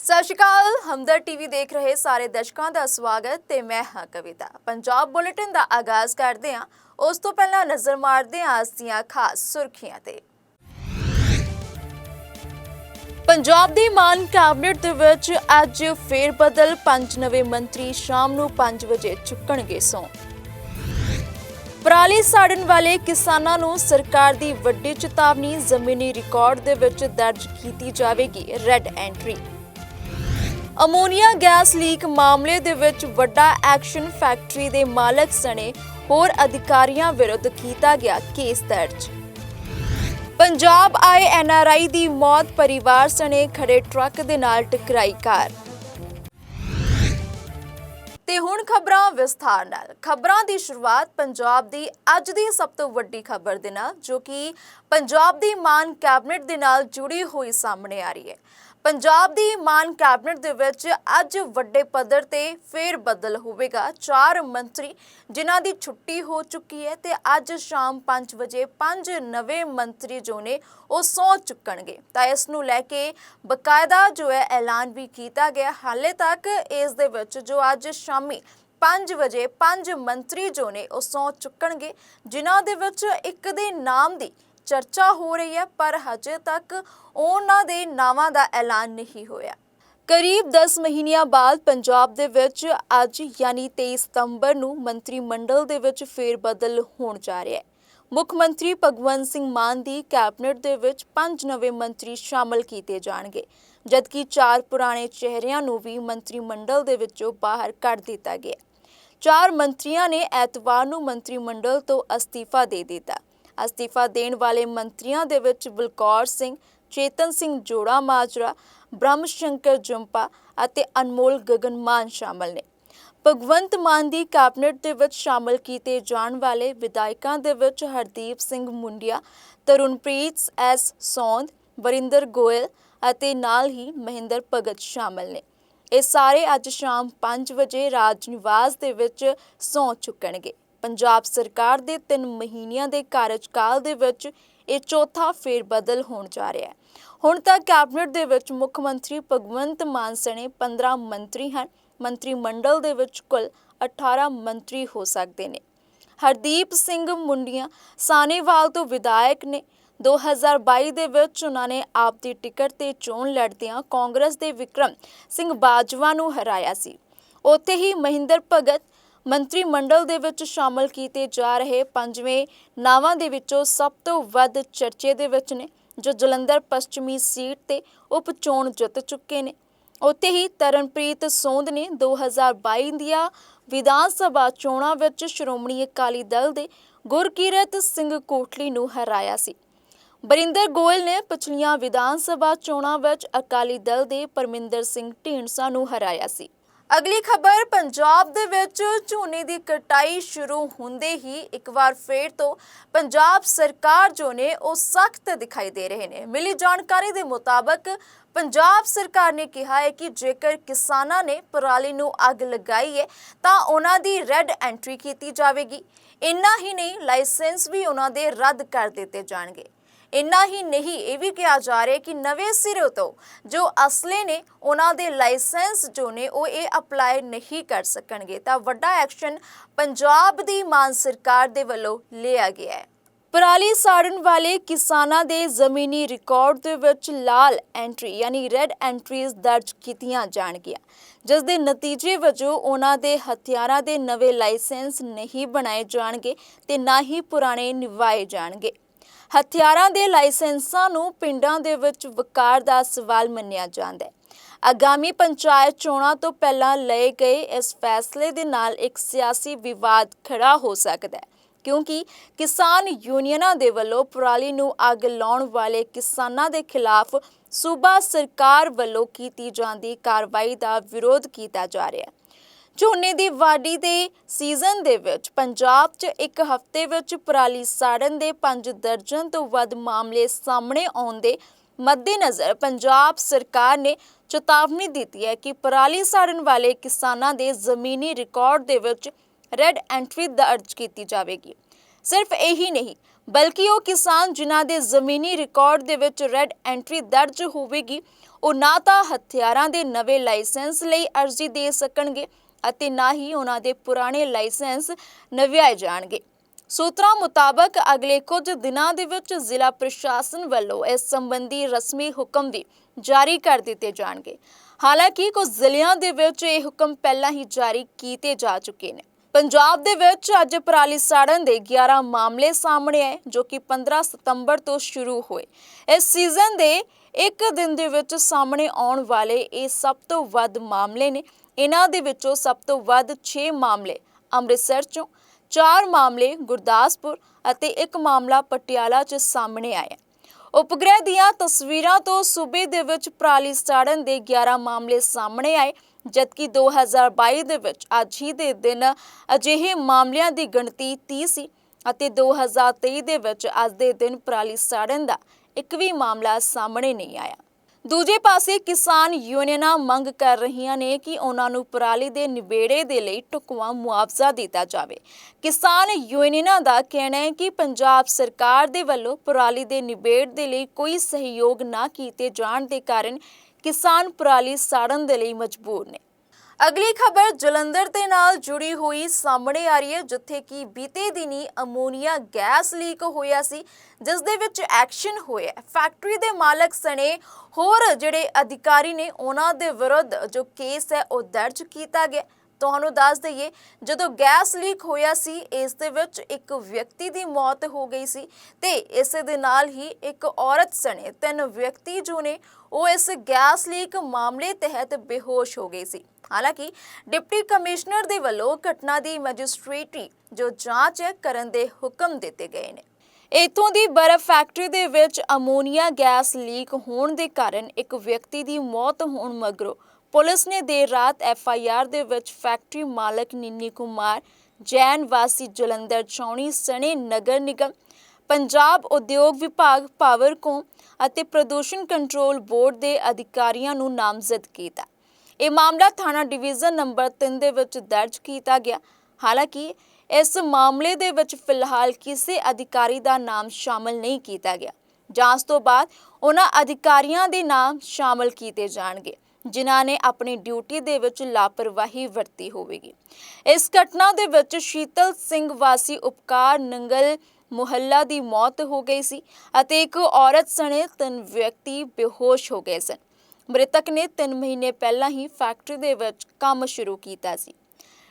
ਸਤਿ ਸ਼੍ਰੀ ਅਕਾਲ, ਹਮਦਰ ਟੀਵੀ ਦੇਖ ਰਹੇ ਸਾਰੇ ਦਰਸ਼ਕਾਂ ਦਾ ਸਵਾਗਤ ਤੇ ਮੈਂ ਹਾਂ ਕਵਿਤਾ। ਪੰਜਾਬ ਬੁਲੇਟਿਨ ਦਾ ਆਗਾਜ਼ ਕਰਦੇ ਹਾਂ, ਉਸ ਤੋਂ ਪਹਿਲਾਂ ਨਜ਼ਰ ਮਾਰਦੇ ਹਾਂ ਅੱਜ ਦੀਆਂ ਖਾਸ ਸੁਰਖੀਆਂ ਤੇ। ਪੰਜਾਬ ਦੀ ਮਾਨ ਕੈਬਨਿਟ ਦੇ ਵਿੱਚ ਅੱਜ ਫੇਰ ਬਦਲ ਪੰਜ ਨਵੇਂ ਮੰਤਰੀ ਸ਼ਾਮ ਨੂੰ 5 ਵਜੇ ਚੁੱਕਣਗੇ ਸੌਂ ਪਰਾਲੀ ਸਾੜਨ ਵਾਲੇ ਕਿਸਾਨਾਂ ਨੂੰ ਸਰਕਾਰ ਦੀ ਵੱਡੀ ਚੇਤਾਵਨੀ ਜ਼ਮੀਨੀ ਰਿਕਾਰਡ ਦੇ ਵਿੱਚ ਦਰਜ ਕੀਤੀ ਜਾਵੇਗੀ red entry. Ammonia gas leak ਮਾਮਲੇ ਦੇ ਵਿੱਚ ਵੱਡਾ ਐਕਸ਼ਨ ਫੈਕਟਰੀ ਦੇ ਮਾਲਕ ਸਣੇ ਹੋਰ ਅਧਿਕਾਰੀਆਂ ਵਿਰੁੱਧ ਕੀਤਾ ਗਿਆ ਕੇਸ ਦਰਜ। ਪੰਜਾਬ ਆਏ ਐਨਆਰਆਈ ਦੀ ਮੌਤ ਪਰਿਵਾਰ ਸਣੇ ਖੜੇ ਟਰੱਕ ਦੇ ਨਾਲ ਟਕਰਾਈ ਕਾਰ। ਤੇ ਹੁਣ ਖਬਰਾਂ ਵਿਸਥਾਰ ਨਾਲ। ਖਬਰਾਂ ਦੀ ਸ਼ੁਰੂਆਤ ਪੰਜਾਬ ਦੀ ਅੱਜ ਦੀ ਸਭ ਤੋਂ ਵੱਡੀ ਖਬਰ ਦੇ ਨਾਲ, ਜੋ ਕਿ ਪੰਜਾਬ ਦੀ ਮਾਨ ਕੈਬਨਿਟ ਦੇ ਨਾਲ ਜੁੜੀ ਹੋਈ ਸਾਹਮਣੇ ਆ ਰਹੀ ਹੈ। ਪੰਜਾਬ ਦੀ ਮਾਨ ਕੈਬਨਿਟ ਦੇ ਵਿੱਚ ਅੱਜ ਵੱਡੇ ਪੱਧਰ ਤੇ ਫੇਰ ਬਦਲ ਹੋਵੇਗਾ। ਚਾਰ ਮੰਤਰੀ ਜਿਨ੍ਹਾਂ ਦੀ ਛੁੱਟੀ ਹੋ ਚੁੱਕੀ ਹੈ ਤੇ ਅੱਜ ਸ਼ਾਮ 5 ਵਜੇ ਪੰਜ ਨਵੇਂ ਮੰਤਰੀ ਜੋ ਨੇ ਉਹ ਸਹੁੰ ਚੁੱਕਣਗੇ। ਤਾਂ ਇਸ ਨੂੰ ਲੈ ਕੇ ਬਕਾਇਦਾ ਜੋ ਹੈ ਐਲਾਨ ਵੀ ਕੀਤਾ ਗਿਆ। ਹਾਲੇ ਤੱਕ ਇਸ ਦੇ ਵਿੱਚ ਜੋ ਅੱਜ ਸ਼ਾਮੀ 5 ਵਜੇ ਪੰਜ ਮੰਤਰੀ ਜੋ ਨੇ ਉਹ ਸਹੁੰ ਚੁੱਕਣਗੇ, ਜਿਨ੍ਹਾਂ ਦੇ ਵਿੱਚ ਇੱਕ ਦੇ ਨਾਮ ਦੀ ਚਰਚਾ ਹੋ ਰਹੀ ਹੈ, ਪਰ ਹਜੇ ਤੱਕ ਉਹਨਾਂ ਦੇ ਨਾਵਾਂ ਦਾ ਐਲਾਨ ਨਹੀਂ ਹੋਇਆ। ਕਰੀਬ 10 ਮਹੀਨਿਆਂ ਬਾਅਦ ਪੰਜਾਬ ਦੇ ਵਿੱਚ ਅੱਜ ਯਾਨੀ 23 ਸਤੰਬਰ ਨੂੰ ਮੰਤਰੀ ਮੰਡਲ ਦੇ ਵਿੱਚ ਫੇਰ ਬਦਲ ਹੋਣ ਜਾ ਰਿਹਾ ਹੈ। ਮੁੱਖ ਮੰਤਰੀ ਭਗਵੰਤ ਸਿੰਘ ਮਾਨ ਦੀ ਕੈਬਨਿਟ ਦੇ ਵਿੱਚ ਪੰਜ ਨਵੇਂ ਮੰਤਰੀ ਸ਼ਾਮਲ ਕੀਤੇ ਜਾਣਗੇ, ਜਦਕਿ ਚਾਰ ਪੁਰਾਣੇ ਚਿਹਰਿਆਂ ਨੂੰ ਵੀ ਮੰਤਰੀ ਮੰਡਲ ਦੇ ਵਿੱਚੋਂ ਬਾਹਰ ਕੱਢ ਦਿੱਤਾ ਗਿਆ। ਚਾਰ ਮੰਤਰੀਆਂ ਨੇ ਐਤਵਾਰ ਨੂੰ ਮੰਤਰੀ ਮੰਡਲ ਤੋਂ ਅਸਤੀਫਾ ਦੇ ਦਿੱਤਾ। ਅਸਤੀਫਾ ਦੇਣ ਵਾਲੇ ਮੰਤਰੀਆਂ ਦੇ ਵਿੱਚ ਬਲਕੌਰ ਸਿੰਘ, ਚੇਤਨ ਸਿੰਘ ਜੋੜਾ ਮਾਜਰਾ, ਬ੍ਰਹਮ ਸ਼ੰਕਰ ਜੰਪਾ ਅਤੇ ਅਨਮੋਲ ਗਗਨ ਮਾਨ ਸ਼ਾਮਲ ਨੇ। ਭਗਵੰਤ ਮਾਨ ਦੀ ਕੈਬਨਿਟ ਦੇ ਵਿੱਚ ਸ਼ਾਮਲ ਕੀਤੇ ਜਾਣ ਵਾਲੇ ਵਿਧਾਇਕਾਂ ਦੇ ਵਿੱਚ ਹਰਦੀਪ ਸਿੰਘ ਮੁੰਡਿਆ, ਤਰੁਣਪ੍ਰੀਤ ਐਸ ਸੌਂਦ, ਵਰਿੰਦਰ ਗੋਇਲ ਅਤੇ ਨਾਲ ਹੀ ਮਹਿੰਦਰ ਭਗਤ ਸ਼ਾਮਲ ਨੇ। ਇਹ ਸਾਰੇ ਅੱਜ ਸ਼ਾਮ 5 ਵਜੇ ਰਾਜ ਨਿਵਾਸ ਦੇ ਵਿੱਚ ਸਹੁੰ ਚੁੱਕਣਗੇ। ਪੰਜਾਬ ਸਰਕਾਰ ਦੇ 3 ਮਹੀਨਿਆਂ ਦੇ ਕਾਰਜਕਾਲ ਦੇ ਵਿੱਚ ਇਹ ਚੌਥਾ ਫੇਰ ਬਦਲ ਹੋਣ ਜਾ ਰਿਹਾ ਹੈ। ਹੁਣ ਤੱਕ ਕੈਬਨਿਟ ਦੇ ਵਿੱਚ ਮੁੱਖ ਮੰਤਰੀ ਭਗਵੰਤ ਮਾਨ ਸਣੇ 15 ਮੰਤਰੀ ਹਨ। ਮੰਤਰੀ ਮੰਡਲ ਦੇ ਵਿੱਚ ਕੁੱਲ 18 ਮੰਤਰੀ ਹੋ ਸਕਦੇ ਨੇ। ਹਰਦੀਪ ਸਿੰਘ ਮੁੰਡੀਆਂ ਸਾਨੇਵਾਲ ਤੋਂ ਵਿਧਾਇਕ ਨੇ। 2022 ਦੇ ਵਿੱਚ ਉਹਨਾਂ ਨੇ ਆਪ ਦੀ ਟਿਕਟ ਤੇ ਚੋਣ ਲੜਦਿਆਂ ਕਾਂਗਰਸ ਦੇ ਵਿਕਰਮ ਸਿੰਘ ਬਾਜਵਾ ਨੂੰ ਹਰਾਇਆ ਸੀ। ਉੱਥੇ ਹੀ ਮਹਿੰਦਰ ਭਗਤ ਮੰਤਰੀ ਮੰਡਲ ਦੇ ਵਿੱਚ ਸ਼ਾਮਲ ਕੀਤੇ ਜਾ ਰਹੇ ਪੰਜਵੇਂ ਨਾਵਾਂ ਦੇ ਵਿੱਚੋਂ ਸਭ ਤੋਂ ਵੱਧ ਚਰਚੇ ਦੇ ਵਿੱਚ ਨੇ, ਜੋ ਜਲੰਧਰ ਪੱਛਮੀ ਸੀਟ ਤੇ ਉਪ ਚੋਣ ਜਿੱਤ ਚੁੱਕੇ ਨੇ। ਉੱਥੇ ਹੀ ਤਰਨਪ੍ਰੀਤ ਸੋਂਦ ਨੇ 2022 ਦੀਆਂ ਵਿਧਾਨ ਸਭਾ ਚੋਣਾਂ ਵਿੱਚ ਸ਼੍ਰੋਮਣੀ ਅਕਾਲੀ ਦਲ ਦੇ ਗੁਰਕੀਰਤ ਸਿੰਘ ਕੋਟਲੀ ਨੂੰ ਹਰਾਇਆ ਸੀ। ਬਰਿੰਦਰ ਗੋਇਲ ਨੇ ਪਿਛਲੀਆਂ ਵਿਧਾਨ ਸਭਾ ਚੋਣਾਂ ਵਿੱਚ ਅਕਾਲੀ ਦਲ ਦੇ ਪਰਮਿੰਦਰ ਸਿੰਘ ਢੀਂਡਸਾ ਨੂੰ ਹਰਾਇਆ ਸੀ। ਅਗਲੀ ਖਬਰ, ਪੰਜਾਬ ਦੇ ਵਿੱਚ ਝੋਨੇ ਦੀ ਕਟਾਈ ਸ਼ੁਰੂ ਹੁੰਦੇ ਹੀ ਇੱਕ ਵਾਰ ਫੇਰ ਤੋਂ ਪੰਜਾਬ ਸਰਕਾਰ ਜੋ ਨੇ ਉਹ ਸਖਤ ਦਿਖਾਈ ਦੇ ਰਹੇ ਨੇ। ਮਿਲੀ ਜਾਣਕਾਰੀ ਦੇ ਮੁਤਾਬਕ ਪੰਜਾਬ ਸਰਕਾਰ ਨੇ ਕਿਹਾ ਹੈ ਕਿ ਜੇਕਰ ਕਿਸਾਨਾਂ ਨੇ ਪਰਾਲੀ ਨੂੰ ਅੱਗ ਲਗਾਈ ਹੈ, ਤਾਂ ਉਹਨਾਂ ਦੀ ਰੈੱਡ ਐਂਟਰੀ ਕੀਤੀ ਜਾਵੇਗੀ। ਇੰਨਾ ਹੀ ਨਹੀਂ, ਲਾਇਸੈਂਸ ਵੀ ਉਹਨਾਂ ਦੇ ਰੱਦ ਕਰ ਦਿੱਤੇ ਜਾਣਗੇ। ਇੰਨਾ ਹੀ ਨਹੀਂ, ਇਹ ਵੀ ਕਿਹਾ ਜਾ ਰਿਹਾ ਕਿ ਨਵੇਂ ਸਿਰੇ ਤੋਂ ਜੋ ਅਸਲੇ ਨੇ, ਉਹਨਾਂ ਦੇ ਲਾਇਸੈਂਸ ਜੋ ਨੇ, ਉਹ ਇਹ ਅਪਲਾਈ ਨਹੀਂ ਕਰ ਸਕਣਗੇ। ਤਾਂ ਵੱਡਾ ਐਕਸ਼ਨ ਪੰਜਾਬ ਦੀ ਮਾਨ ਸਰਕਾਰ ਦੇ ਵੱਲੋਂ ਲਿਆ ਗਿਆ ਹੈ। ਪਰਾਲੀ ਸਾੜਨ ਵਾਲੇ ਕਿਸਾਨਾਂ ਦੇ ਜ਼ਮੀਨੀ ਰਿਕਾਰਡ ਦੇ ਵਿੱਚ ਲਾਲ ਐਂਟਰੀ, ਯਾਨੀ ਰੈੱਡ ਐਂਟਰੀਜ਼ ਦਰਜ ਕੀਤੀਆਂ ਜਾਣਗੀਆਂ। ਜਿਸ ਦੇ ਨਤੀਜੇ ਵਜੋਂ ਉਹਨਾਂ ਦੇ ਹਥਿਆਰਾਂ ਦੇ ਨਵੇਂ ਲਾਇਸੈਂਸ ਨਹੀਂ ਬਣਾਏ ਜਾਣਗੇ ਤੇ ਨਾ ਹੀ ਪੁਰਾਣੇ ਨਿਭਾਏ ਜਾਣਗੇ। ਹਥਿਆਰਾਂ ਦੇ ਲਾਇਸੈਂਸਾਂ ਨੂੰ ਪਿੰਡਾਂ ਦੇ ਵਿੱਚ ਵਕਾਰ ਦਾ ਸਵਾਲ ਮੰਨਿਆ ਜਾਂਦਾ ਹੈ। ਆਗਾਮੀ ਪੰਚਾਇਤ ਚੋਣਾਂ ਤੋਂ ਪਹਿਲਾਂ ਲਏ ਗਏ ਇਸ ਫੈਸਲੇ ਦੇ ਨਾਲ ਇੱਕ ਸਿਆਸੀ ਵਿਵਾਦ ਖੜਾ ਹੋ ਸਕਦਾ ਹੈ, ਕਿਉਂਕਿ ਕਿਸਾਨ ਯੂਨੀਅਨਾਂ ਦੇ ਵੱਲੋਂ ਪਰਾਲੀ ਨੂੰ ਅੱਗ ਲਾਉਣ ਵਾਲੇ ਕਿਸਾਨਾਂ ਦੇ ਖਿਲਾਫ ਸੂਬਾ ਸਰਕਾਰ ਵੱਲੋਂ ਕੀਤੀ ਜਾਂਦੀ ਕਾਰਵਾਈ ਦਾ ਵਿਰੋਧ ਕੀਤਾ ਜਾ ਰਿਹਾ ਹੈ। ਝੋਨੇ ਦੀ ਵਾਢੀ ਦੇ ਸੀਜ਼ਨ ਦੇ ਵਿੱਚ ਪੰਜਾਬ 'ਚ ਇੱਕ ਹਫ਼ਤੇ ਵਿੱਚ ਪਰਾਲੀ ਸਾੜਨ ਦੇ 5 ਦਰਜਨ ਤੋਂ ਵੱਧ ਮਾਮਲੇ ਸਾਹਮਣੇ ਆਉਣ ਦੇ ਮੱਦੇਨਜ਼ਰ ਪੰਜਾਬ ਸਰਕਾਰ ਨੇ ਚੇਤਾਵਨੀ ਦਿੱਤੀ ਹੈ ਕਿ ਪਰਾਲੀ ਸਾੜਨ ਵਾਲੇ ਕਿਸਾਨਾਂ ਦੇ ਜ਼ਮੀਨੀ ਰਿਕਾਰਡ ਦੇ ਵਿੱਚ ਰੈੱਡ ਐਂਟਰੀ ਦਰਜ ਕੀਤੀ ਜਾਵੇਗੀ। ਸਿਰਫ ਇਹੀ ਨਹੀਂ, ਬਲਕਿ ਉਹ ਕਿਸਾਨ ਜਿਨ੍ਹਾਂ ਦੇ ਜ਼ਮੀਨੀ ਰਿਕਾਰਡ ਦੇ ਵਿੱਚ ਰੈੱਡ ਐਂਟਰੀ ਦਰਜ ਹੋਵੇਗੀ, ਉਹ ਨਾ ਤਾਂ ਹਥਿਆਰਾਂ ਦੇ ਨਵੇਂ ਲਾਇਸੈਂਸ ਲਈ ਅਰਜ਼ੀ ਦੇ ਸਕਣਗੇ ਅਤੇ ਨਾ ਹੀ ਉਹਨਾਂ ਦੇ ਪੁਰਾਣੇ ਲਾਇਸੈਂਸ ਨਵਿਆਏ ਜਾਣਗੇ। ਸੂਤਰਾਂ ਮੁਤਾਬਕ ਅਗਲੇ ਕੁਝ ਦਿਨਾਂ ਦੇ ਵਿੱਚ ਜ਼ਿਲ੍ਹਾ ਪ੍ਰਸ਼ਾਸਨ ਵੱਲੋਂ ਇਸ ਸੰਬੰਧੀ ਰਸਮੀ ਹੁਕਮ ਵੀ ਜਾਰੀ ਕਰ ਦਿੱਤੇ ਜਾਣਗੇ। ਹਾਲਾਂਕਿ ਕੁਝ ਜ਼ਿਲ੍ਹਿਆਂ ਦੇ ਵਿੱਚ ਇਹ ਹੁਕਮ ਪਹਿਲਾਂ ਹੀ ਜਾਰੀ ਕੀਤੇ ਜਾ ਚੁੱਕੇ ਨੇ। ਪੰਜਾਬ ਦੇ ਵਿੱਚ ਅੱਜ ਪਰਾਲੀ ਸਾੜਨ ਦੇ 11 ਮਾਮਲੇ ਸਾਹਮਣੇ ਆਏ, ਜੋ ਕਿ 15 ਸਤੰਬਰ ਤੋਂ ਸ਼ੁਰੂ ਹੋਏ। ਇਸ ਸੀਜ਼ਨ ਦੇ ਇੱਕ ਦਿਨ ਦੇ ਵਿੱਚ ਸਾਹਮਣੇ ਆਉਣ ਵਾਲੇ ਇਹ ਸਭ ਤੋਂ ਵੱਧ ਮਾਮਲੇ ਨੇ ਇਹਨਾਂ ਦੇ ਵਿੱਚੋਂ ਸਭ ਤੋਂ ਵੱਧ 6 ਮਾਮਲੇ ਅੰਮ੍ਰਿਤਸਰ ਚੋਂ 4 ਮਾਮਲੇ ਗੁਰਦਾਸਪੁਰ ਅਤੇ ਇੱਕ ਮਾਮਲਾ ਪਟਿਆਲਾ 'ਚ ਸਾਹਮਣੇ ਆਇਆ। ਉਪਗ੍ਰਹਿ ਦੀਆਂ ਤਸਵੀਰਾਂ ਤੋਂ ਸੂਬੇ ਦੇ ਵਿੱਚ ਪਰਾਲੀ ਸਾੜਨ ਦੇ 11 ਮਾਮਲੇ ਸਾਹਮਣੇ ਆਏ, ਜਦਕਿ 2022 ਦੇ ਵਿੱਚ ਅੱਜ ਹੀ ਦੇ ਦਿਨ ਅਜਿਹੇ ਮਾਮਲਿਆਂ ਦੀ ਗਿਣਤੀ 30 ਸੀ ਅਤੇ 2023 ਦੇ ਵਿੱਚ ਅੱਜ ਦੇ ਦਿਨ ਪਰਾਲੀ ਸਾੜਨ ਦਾ ਇੱਕ ਵੀ ਮਾਮਲਾ ਸਾਹਮਣੇ ਨਹੀਂ ਆਇਆ। ਦੂਜੇ ਪਾਸੇ ਕਿਸਾਨ ਯੂਨੀਅਨਾਂ ਮੰਗ ਕਰ ਰਹੀਆਂ ਨੇ ਕਿ ਉਹਨਾਂ ਨੂੰ ਪਰਾਲੀ ਦੇ ਨਿਬੇੜੇ ਦੇ ਲਈ ਢੁਕਵਾਂ ਮੁਆਵਜ਼ਾ ਦਿੱਤਾ ਜਾਵੇ। ਕਿਸਾਨ ਯੂਨੀਅਨਾਂ ਦਾ ਕਹਿਣਾ ਹੈ ਕਿ ਪੰਜਾਬ ਸਰਕਾਰ ਦੇ ਵੱਲੋਂ ਪਰਾਲੀ ਦੇ ਨਿਬੇੜ ਦੇ ਲਈ ਕੋਈ ਸਹਿਯੋਗ ਨਾ ਕੀਤੇ ਜਾਣ ਦੇ ਕਾਰਨ ਕਿਸਾਨ ਪਰਾਲੀ ਸਾੜਨ ਦੇ ਲਈ ਮਜਬੂਰ ਨੇ। ਅਗਲੀ ਖਬਰ ਜਲੰਧਰ ਦੇ ਨਾਲ ਜੁੜੀ ਹੋਈ ਸਾਹਮਣੇ ਆ ਰਹੀ ਹੈ, ਜਿੱਥੇ ਕਿ ਬੀਤੇ ਦਿਨੀ ਅਮੋਨੀਆ ਗੈਸ ਲੀਕ ਹੋਇਆ ਸੀ, ਜਿਸ ਦੇ ਵਿੱਚ ਐਕਸ਼ਨ ਹੋਇਆ ਫੈਕਟਰੀ ਦੇ ਮਾਲਕ ਸਣੇ ਹੋਰ ਜਿਹੜੇ ਅਧਿਕਾਰੀ ਨੇ, ਉਹਨਾਂ ਦੇ ਵਿਰੁੱਧ ਜੋ ਕੇਸ ਹੈ, ਉਹ ਦਰਜ ਕੀਤਾ ਗਿਆ ਤੁਹਾਨੂੰ ਦੱਸ ਦਈਏ, ਜਦੋਂ ਗੈਸ ਲੀਕ ਹੋਇਆ ਸੀ, ਇਸ ਦੇ ਵਿੱਚ ਇੱਕ ਵਿਅਕਤੀ ਦੀ ਮੌਤ ਹੋ ਗਈ ਸੀ ਤੇ ਇਸੇ ਦੇ ਨਾਲ ਹੀ ਇੱਕ ਔਰਤ ਸਣੇ ਤਿੰਨ ਵਿਅਕਤੀ ਜੋ ਨੇ, ਉਹ ਇਸ ਗੈਸ ਲੀਕ ਮਾਮਲੇ ਤਹਿਤ ਬੇਹੋਸ਼ ਹੋ ਗਏ ਸੀ। ਹਾਲਾਂਕਿ, ਡਿਪਟੀ ਕਮਿਸ਼ਨਰ ਦੇ ਵੱਲੋਂ ਘਟਨਾ ਦੀ ਮੈਜਿਸਟ੍ਰੇਟੀ ਜੋ ਜਾਂਚ ਕਰਨ ਦੇ ਹੁਕਮ ਦਿੱਤੇ ਗਏ ਨੇ। ਇਥੋਂ ਦੀ ਬਰਫ਼ ਫੈਕਟਰੀ ਦੇ ਵਿੱਚ ਅਮੋਨੀਆ ਗੈਸ ਲੀਕ ਹੋਣ ਦੇ ਕਾਰਨ ਇੱਕ ਵਿਅਕਤੀ ਦੀ ਮੌਤ ਹੋਣ ਮਗਰੋਂ ਪੁਲਿਸ ਨੇ ਦੇਰ ਰਾਤ ਐਫ ਆਈ ਆਰ ਦੇ ਵਿੱਚ ਫੈਕਟਰੀ ਮਾਲਕ ਨਿੰਨੀ ਕੁਮਾਰ, ਜੈਨ ਵਾਸੀ ਜਲੰਧਰ ਚੌਣੀ, ਸਣੇ ਨਗਰ ਨਿਗਮ, ਪੰਜਾਬ ਉਦਯੋਗ ਵਿਭਾਗ ਪਾਵਰਕੋਮ ਅਤੇ ਪ੍ਰਦੂਸ਼ਣ ਕੰਟਰੋਲ ਬੋਰਡ ਦੇ ਅਧਿਕਾਰੀਆਂ ਨੂੰ ਨਾਮਜ਼ਦ ਕੀਤਾ। ਇਹ ਮਾਮਲਾ ਥਾਣਾ ਡਿਵੀਜ਼ਨ ਨੰਬਰ 3 ਦੇ ਵਿੱਚ ਦਰਜ ਕੀਤਾ ਗਿਆ। ਹਾਲਾਂਕਿ, ਇਸ ਮਾਮਲੇ ਦੇ ਵਿੱਚ ਫਿਲਹਾਲ ਕਿਸੇ ਅਧਿਕਾਰੀ ਦਾ ਨਾਮ ਸ਼ਾਮਲ ਨਹੀਂ ਕੀਤਾ ਗਿਆ। ਜਾਂਚ ਤੋਂ ਬਾਅਦ, ਉਹਨਾਂ ਅਧਿਕਾਰੀਆਂ ਦੇ ਨਾਮ ਸ਼ਾਮਲ ਕੀਤੇ ਜਾਣਗੇ। ਜਿਨ੍ਹਾਂ ਨੇ ਆਪਣੀ ਡਿਊਟੀ ਦੇ ਵਿੱਚ ਲਾਪਰਵਾਹੀ ਵਰਤੀ ਹੋਵੇਗੀ। ਇਸ ਘਟਨਾ ਦੇ ਵਿੱਚ ਸ਼ੀਤਲ ਸਿੰਘ ਵਾਸੀ ਉਪਕਾਰ ਨੰਗਲ ਮੁਹੱਲਾ ਦੀ ਮੌਤ ਹੋ ਗਈ ਸੀ ਅਤੇ ਇੱਕ ਔਰਤ ਸਣੇ ਤਿੰਨ ਵਿਅਕਤੀ ਬੇਹੋਸ਼ ਹੋ ਗਏ ਸਨ। ਮ੍ਰਿਤਕ ਨੇ 3 ਮਹੀਨੇ ਪਹਿਲਾਂ ਹੀ ਫੈਕਟਰੀ ਦੇ ਵਿੱਚ ਕੰਮ ਸ਼ੁਰੂ ਕੀਤਾ ਸੀ।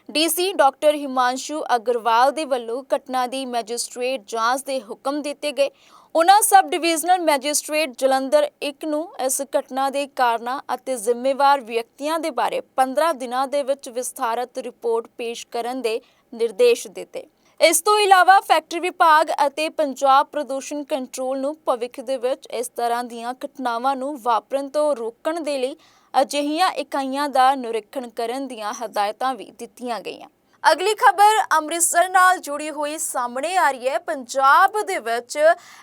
ਡੀਸੀ ਡਾਕਟਰ ਹਿਮਾਂਸ਼ੂ ਅਗਰਵਾਲ ਦੇ ਵੱਲੋਂ ਘਟਨਾ ਦੀ ਮੈਜਿਸਟ੍ਰੇਟ ਜਾਂਚ ਦੇ ਹੁਕਮ ਦਿੱਤੇ ਗਏ। ਉਹਨਾਂ ਸਬ ਡਿਵੀਜ਼ਨਲ ਮੈਜਿਸਟ੍ਰੇਟ ਜਲੰਧਰ 1 ਨੂੰ ਇਸ ਘਟਨਾ ਦੇ ਕਾਰਨਾਂ ਅਤੇ ਜ਼ਿੰਮੇਵਾਰ ਵਿਅਕਤੀਆਂ ਦੇ ਬਾਰੇ 15 ਦਿਨਾਂ ਦੇ ਵਿੱਚ ਵਿਸਥਾਰਤ ਰਿਪੋਰਟ ਪੇਸ਼ ਕਰਨ ਦੇ ਨਿਰਦੇਸ਼ ਦਿੱਤੇ। ਇਸ ਤੋਂ ਇਲਾਵਾ ਫੈਕਟਰੀ ਵਿਭਾਗ ਅਤੇ ਪੰਜਾਬ ਪ੍ਰਦੂਸ਼ਣ ਕੰਟਰੋਲ ਨੂੰ ਭਵਿੱਖ ਦੇ ਵਿੱਚ ਇਸ ਤਰ੍ਹਾਂ ਦੀਆਂ ਘਟਨਾਵਾਂ ਨੂੰ ਵਾਪਰਨ ਤੋਂ ਰੋਕਣ ਦੇ ਲਈ ਅਜਿਹੀਆਂ ਇਕਾਈਆਂ ਦਾ ਨਿਰੀਖਣ ਕਰਨ ਦੀਆਂ ਹਦਾਇਤਾਂ ਵੀ ਦਿੱਤੀਆਂ ਗਈਆਂ। ਅਗਲੀ ਖਬਰ ਅੰਮ੍ਰਿਤਸਰ ਨਾਲ ਜੁੜੀ ਹੋਈ ਸਾਹਮਣੇ ਆ ਰਹੀ ਹੈ। ਪੰਜਾਬ ਦੇ ਵਿੱਚ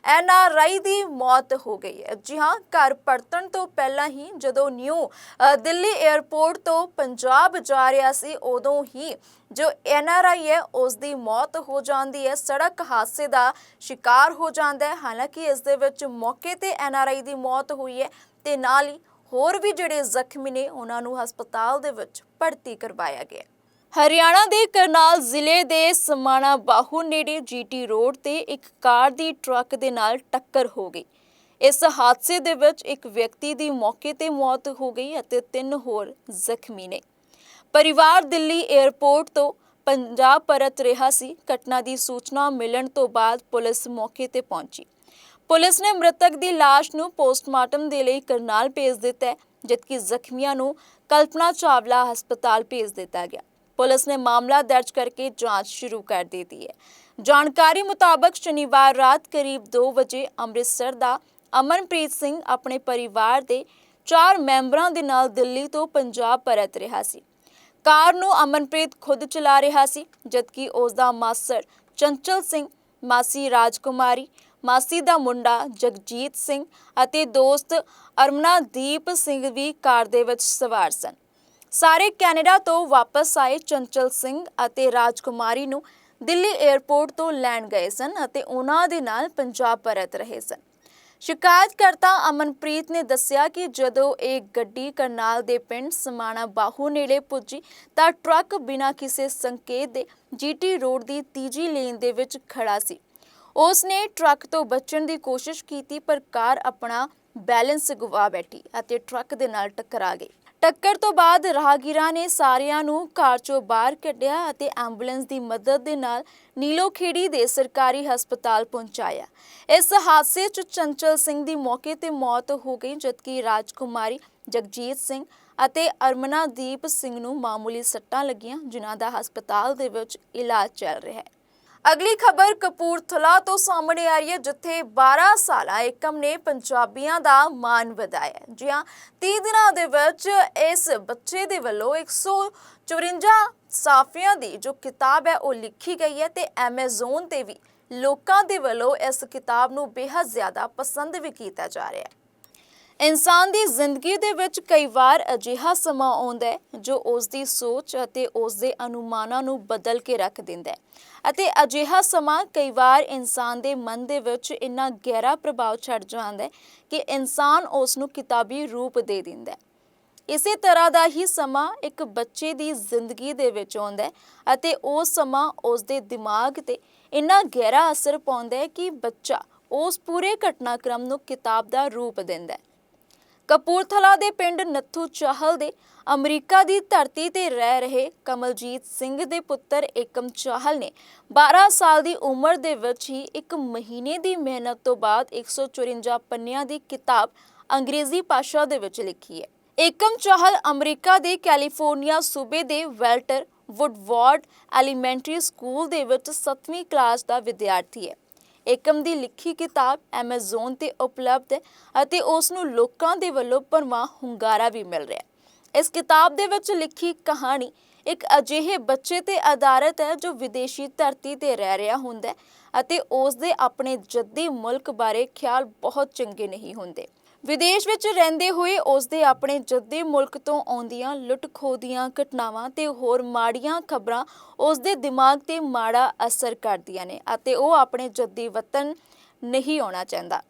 ਐਨ ਆਰ ਆਈ ਦੀ ਮੌਤ ਹੋ ਗਈ ਹੈ। ਜੀ ਹਾਂ, ਘਰ ਪਰਤਣ ਤੋਂ ਪਹਿਲਾਂ ਹੀ ਜਦੋਂ ਨਿਊ ਦਿੱਲੀ 에ਅਰਪੋਰਟ ਤੋਂ ਪੰਜਾਬ ਜਾ ਰਿਹਾ ਸੀ, ਉਦੋਂ ਹੀ ਜੋ ਐਨ ਆਰ ਆਈ ਹੈ ਉਸ ਦੀ ਮੌਤ ਹੋ ਜਾਂਦੀ ਹੈ। ਸੜਕ ਹਾਦਸੇ ਦਾ ਸ਼ਿਕਾਰ ਹੋ ਜਾਂਦਾ ਹੈ। ਹਾਲਾਂਕਿ ਇਸ ਦੇ ਵਿੱਚ ਮੌਕੇ ਤੇ ਐਨ ਆਰ ਆਈ ਦੀ ਮੌਤ ਹੋਈ ਹੈ ਤੇ ਨਾਲ ਹੀ ਹੋਰ ਵੀ ਜਿਹੜੇ ਜ਼ਖਮੀ ਨੇ, ਉਹਨਾਂ ਨੂੰ ਹਸਪਤਾਲ ਦੇ ਵਿੱਚ ਭਰਤੀ ਕਰਵਾਇਆ ਗਿਆ ਹਰਿਆਣਾ ਦੇ ਕਰਨਾਲ ਜ਼ਿਲ੍ਹੇ ਦੇ ਸਮਾਣਾ ਬਾਹੂ ਨੇੜੇ ਜੀਟੀ ਰੋਡ ਤੇ ਇੱਕ ਕਾਰ ਦੀ ਟਰੱਕ ਦੇ ਨਾਲ ਟੱਕਰ ਹੋ ਗਈ। ਇਸ ਹਾਦਸੇ ਦੇ ਵਿੱਚ ਇੱਕ ਵਿਅਕਤੀ ਦੀ ਮੌਕੇ ਤੇ ਮੌਤ ਹੋ ਗਈ ਅਤੇ ਤਿੰਨ ਹੋਰ ਜ਼ਖਮੀ ਨੇ। ਪਰਿਵਾਰ ਦਿੱਲੀ 에ਅਰਪੋਰਟ ਤੋਂ ਪੰਜਾਬ ਪਰਤ ਰਿਹਾ ਸੀ। ਘਟਨਾ ਦੀ ਸੂਚਨਾ ਮਿਲਣ ਤੋਂ ਬਾਅਦ ਪੁਲਿਸ ਮੌਕੇ ਤੇ ਪਹੁੰਚੀ। ਪੁਲਿਸ ਨੇ ਮ੍ਰਿਤਕ ਦੀ ਲਾਸ਼ ਨੂੰ ਪੋਸਟਮਾਰਟਮ ਦੇ ਲਈ ਕਰਨਾਲ ਭੇਜ ਦਿੱਤਾ ਹੈ, ਜਦਕਿ ਜ਼ਖਮੀਆਂ ਨੂੰ ਕਲਪਨਾ ਚਾਵਲਾ ਹਸਪਤਾਲ ਭੇਜ ਦਿੱਤਾ ਗਿਆ। ਪੁਲਿਸ ਨੇ ਮਾਮਲਾ ਦਰਜ ਕਰਕੇ ਜਾਂਚ ਸ਼ੁਰੂ ਕਰ ਦਿੱਤੀ ਹੈ। ਜਾਣਕਾਰੀ ਮੁਤਾਬਕ ਸ਼ਨੀਵਾਰ ਰਾਤ ਕਰੀਬ 2 ਵਜੇ ਅੰਮ੍ਰਿਤਸਰ ਦਾ ਅਮਨਪ੍ਰੀਤ ਸਿੰਘ ਆਪਣੇ ਪਰਿਵਾਰ ਦੇ ਚਾਰ ਮੈਂਬਰਾਂ ਦੇ ਨਾਲ ਦਿੱਲੀ ਤੋਂ ਪੰਜਾਬ ਪਰਤ ਰਿਹਾ ਸੀ। ਕਾਰ ਨੂੰ ਅਮਨਪ੍ਰੀਤ ਖੁਦ ਚਲਾ ਰਿਹਾ ਸੀ, ਜਦਕਿ ਉਸ ਦਾ ਮਾਸਰ ਚੰਚਲ ਸਿੰਘ, ਮਾਸੀ ਰਾਜਕੁਮਾਰੀ, ਮਾਸੀ ਦਾ ਮੁੰਡਾ ਜਗਜੀਤ ਸਿੰਘ ਅਤੇ ਦੋਸਤ ਅਰਮਨਾਦੀਪ ਸਿੰਘ ਵੀ ਕਾਰ ਦੇ ਵਿੱਚ ਸਵਾਰ ਸਨ। ਸਾਰੇ ਕੈਨੇਡਾ ਤੋਂ ਵਾਪਸ ਆਏ ਚੰਚਲ ਸਿੰਘ ਅਤੇ ਰਾਜਕੁਮਾਰੀ ਨੂੰ ਦਿੱਲੀ 에ਅਰਪੋਰਟ ਤੋਂ ਲੈਣ ਗਏ ਸਨ ਅਤੇ ਉਹਨਾਂ ਦੇ ਨਾਲ ਪੰਜਾਬ ਪਰਤ ਰਹੇ ਸਨ। ਸ਼ਿਕਾਇਤਕਰਤਾ ਅਮਨਪ੍ਰੀਤ ਨੇ ਦੱਸਿਆ ਕਿ ਜਦੋਂ ਇਹ ਗੱਡੀ ਕਰਨਾਲ ਦੇ ਪਿੰਡ ਸਮਾਣਾ ਬਾਹੂ ਨੇੜੇ ਪੁੱਜੀ ਤਾਂ ਟਰੱਕ ਬਿਨਾਂ ਕਿਸੇ ਸੰਕੇਤ ਦੇ ਜੀਟੀ ਰੋਡ ਦੀ ਤੀਜੀ ਲੇਨ ਦੇ ਵਿੱਚ ਖੜਾ ਸੀ। ਉਸ ਨੇ ਟਰੱਕ ਤੋਂ ਬਚਣ ਦੀ ਕੋਸ਼ਿਸ਼ ਕੀਤੀ ਪਰ ਕਾਰ ਆਪਣਾ ਬੈਲੈਂਸ ਗਵਾ ਬੈਠੀ ਅਤੇ ਟਰੱਕ ਦੇ ਨਾਲ ਟਕਰਾ ਗਈ। ਟੱਕਰ ਤੋਂ ਬਾਅਦ ਰਾਹਗੀਰਾਂ ਨੇ ਸਾਰਿਆਂ ਨੂੰ ਕਾਰ ਚੋਂ ਬਾਹਰ ਕੱਢਿਆ ਅਤੇ ਐਂਬੂਲੈਂਸ ਦੀ ਮਦਦ ਦੇ ਨਾਲ ਨੀਲੋਖੇੜੀ ਦੇ ਸਰਕਾਰੀ ਹਸਪਤਾਲ ਪਹੁੰਚਾਇਆ। ਇਸ ਹਾਦਸੇ 'ਚ ਚੰਚਲ ਸਿੰਘ ਦੀ ਮੌਕੇ ਤੇ ਮੌਤ ਹੋ ਗਈ, ਜਦਕਿ ਰਾਜਕੁਮਾਰੀ ਜਗਜੀਤ ਸਿੰਘ ਅਤੇ ਅਰਮਨਾਦੀਪ ਸਿੰਘ ਨੂੰ ਮਾਮੂਲੀ ਸੱਟਾਂ ਲੱਗੀਆਂ, ਜਿਨ੍ਹਾਂ ਦਾ ਹਸਪਤਾਲ ਦੇ ਵਿੱਚ ਇਲਾਜ ਚੱਲ ਰਿਹਾ ਹੈ। ਅਗਲੀ ਖਬਰ ਕਪੂਰਥਲਾ ਤੋਂ ਸਾਹਮਣੇ ਆ ਰਹੀ ਹੈ, ਜਿੱਥੇ 12 ਸਾਲਾ ਏਕਮ ਨੇ ਪੰਜਾਬੀਆਂ ਦਾ ਮਾਣ ਵਧਾਇਆ ਹੈ। ਜੀ ਹਾਂ 30 ਦਿਨਾਂ ਦੇ ਵਿੱਚ ਇਸ ਬੱਚੇ ਦੇ ਵੱਲੋਂ 154 ਸਾਫੀਆਂ ਦੀ ਜੋ ਕਿਤਾਬ ਹੈ, ਉਹ ਲਿਖੀ ਗਈ ਹੈ ਤੇ Amazon ਤੇ ਵੀ ਲੋਕਾਂ ਦੇ ਵੱਲੋਂ ਇਸ ਕਿਤਾਬ ਨੂੰ ਬੇहद ਜ਼ਿਆਦਾ ਪਸੰਦ ਵੀ ਕੀਤਾ ਜਾ ਰਿਹਾ ਹੈ ਇਨਸਾਨ ਦੀ ਜ਼ਿੰਦਗੀ ਦੇ ਵਿੱਚ ਕਈ ਵਾਰ ਅਜਿਹਾ ਸਮਾਂ ਆਉਂਦਾ ਹੈ ਜੋ ਉਸ ਦੀ ਸੋਚ ਅਤੇ ਉਸ ਦੇ ਅਨੁਮਾਨਾਂ ਨੂੰ ਬਦਲ ਕੇ ਰੱਖ ਦਿੰਦਾ ਹੈ। ਅਤੇ ਅਜਿਹਾ ਸਮਾਂ ਕਈ ਵਾਰ ਇਨਸਾਨ ਦੇ ਮਨ ਦੇ ਵਿੱਚ ਇੰਨਾ ਗਹਿਰਾ ਪ੍ਰਭਾਵ ਛੱਡ ਜਾਂਦਾ ਹੈ ਕਿ ਇਨਸਾਨ ਉਸ ਨੂੰ ਕਿਤਾਬੀ ਰੂਪ ਦੇ ਦਿੰਦਾ ਹੈ। ਇਸੇ ਤਰ੍ਹਾਂ ਦਾ ਹੀ ਸਮਾਂ ਇੱਕ ਬੱਚੇ ਦੀ ਜ਼ਿੰਦਗੀ ਦੇ ਵਿੱਚ ਆਉਂਦਾ ਹੈ ਅਤੇ ਉਹ ਸਮਾਂ ਉਸ ਦੇ ਦਿਮਾਗ ਤੇ ਇੰਨਾ ਗਹਿਰਾ ਅਸਰ ਪਾਉਂਦਾ ਹੈ ਕਿ ਬੱਚਾ ਉਸ ਪੂਰੇ ਘਟਨਾਕ੍ਰਮ ਨੂੰ ਕਿਤਾਬ ਦਾ ਰੂਪ ਦਿੰਦਾ ਹੈ। ਕਪੂਰਥਲਾ ਦੇ ਪਿੰਡ ਨੱਥੂ ਚਾਹਲ ਦੇ ਅਮਰੀਕਾ ਦੀ ਧਰਤੀ ਤੇ ਰਹਿ ਰਹੇ ਕਮਲਜੀਤ ਸਿੰਘ ਦੇ ਪੁੱਤਰ ਏਕਮ ਚਾਹਲ ਨੇ 12 ਸਾਲ ਦੀ ਉਮਰ ਦੇ ਵਿੱਚ ਹੀ ਇੱਕ ਮਹੀਨੇ ਦੀ ਮਿਹਨਤ ਤੋਂ ਬਾਅਦ 154 ਪੰਨਿਆਂ ਦੀ ਕਿਤਾਬ ਅੰਗਰੇਜ਼ੀ ਭਾਸ਼ਾ ਦੇ ਵਿੱਚ ਲਿਖੀ ਹੈ। ਏਕਮ ਚਾਹਲ ਅਮਰੀਕਾ ਦੇ ਕੈਲੀਫੋਰਨੀਆ ਸੂਬੇ ਦੇ ਵੈਲਟਰ ਵੁੱਡਵਾਰਡ ਐਲੀਮੈਂਟਰੀ ਸਕੂਲ ਦੇ ਵਿੱਚ 7ਵੀਂ ਕਲਾਸ ਦਾ ਵਿਦਿਆਰਥੀ ਹੈ। ਏਕਮ ਦੀ ਲਿਖੀ ਕਿਤਾਬ Amazon ਤੇ ਉਪਲਬਧ ਹੈ ਅਤੇ ਉਸ ਨੂੰ ਲੋਕਾਂ ਦੇ ਵੱਲੋਂ ਭਰਵਾਂ ਹੁੰਗਾਰਾ ਵੀ ਮਿਲ ਰਿਹਾ ਹੈ। ਇਸ ਕਿਤਾਬ ਦੇ ਵਿੱਚ ਲਿਖੀ ਕਹਾਣੀ ਇੱਕ ਅਜਿਹੇ ਬੱਚੇ ਤੇ ਆਧਾਰਿਤ ਹੈ ਜੋ ਵਿਦੇਸ਼ੀ ਧਰਤੀ ਤੇ ਰਹਿ ਰਿਹਾ ਹੁੰਦਾ ਹੈ ਅਤੇ ਉਸ ਦੇ ਆਪਣੇ ਜੱਦੀ ਮੁਲਕ ਬਾਰੇ ਖਿਆਲ ਬਹੁਤ ਚੰਗੇ ਨਹੀਂ ਹੁੰਦੇ। ਵਿਦੇਸ਼ ਵਿੱਚ ਰਹਿੰਦੇ ਹੋਏ ਉਸ ਦੇ ਆਪਣੇ ਜੱਦੇ ਮੁਲਕ ਤੋਂ ਆਉਂਦੀਆਂ ਲੁੱਟ-ਖੋਹ ਦੀਆਂ ਘਟਨਾਵਾਂ ਤੇ ਹੋਰ ਮਾੜੀਆਂ ਖਬਰਾਂ ਉਸ ਦੇ ਦਿਮਾਗ ਤੇ ਮਾੜਾ ਅਸਰ ਕਰਦੀਆਂ ਨੇ ਅਤੇ ਉਹ ਆਪਣੇ ਜੱਦੀ ਵਤਨ ਨਹੀਂ ਆਉਣਾ ਚਾਹੁੰਦਾ।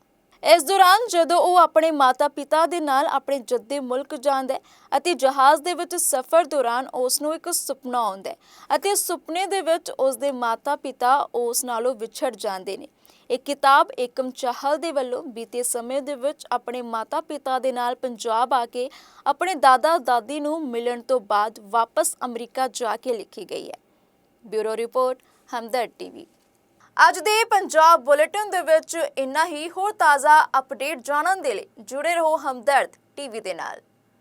ਇਸ ਦੌਰਾਨ ਜਦੋਂ ਉਹ ਆਪਣੇ ਮਾਤਾ-ਪਿਤਾ ਦੇ ਨਾਲ ਆਪਣੇ ਜੱਦੇ ਮੁਲਕ ਜਾਂਦਾ ਹੈ ਅਤੇ ਜਹਾਜ਼ ਦੇ ਵਿੱਚ ਸਫ਼ਰ ਦੌਰਾਨ ਉਸ ਨੂੰ ਇੱਕ ਸੁਪਨਾ ਆਉਂਦਾ ਹੈ ਅਤੇ ਸੁਪਨੇ ਦੇ ਵਿੱਚ ਉਸ ਦੇ ਮਾਤਾ-ਪਿਤਾ ਉਸ ਨਾਲੋਂ ਵਿਛੜ ਜਾਂਦੇ ਨੇ। ਇਹ ਕਿਤਾਬ ਏਕਮ ਚਾਹਲ ਦੇ ਵੱਲੋਂ ਬੀਤੇ ਸਮੇਂ ਦੇ ਵਿੱਚ ਆਪਣੇ ਮਾਤਾ-ਪਿਤਾ ਦੇ ਨਾਲ ਪੰਜਾਬ ਆ ਕੇ ਆਪਣੇ ਦਾਦਾ-ਦਾਦੀ ਨੂੰ ਮਿਲਣ ਤੋਂ ਬਾਅਦ ਵਾਪਸ ਅਮਰੀਕਾ ਜਾ ਕੇ ਲਿਖੀ ਗਈ ਹੈ। Bureau report, Hamdard TV. ਅੱਜ ਦੇ ਪੰਜਾਬ ਬੁਲੇਟਿਨ ਦੇ ਵਿੱਚ ਇੰਨਾ ਹੀ, ਹੋਰ ਤਾਜ਼ਾ ਅਪਡੇਟ ਜਾਣਨ ਦੇ ਲਈ ਜੁੜੇ ਰਹੋ ਹਮਦਰਦ ਟੀਵੀ ਦੇ ਨਾਲ।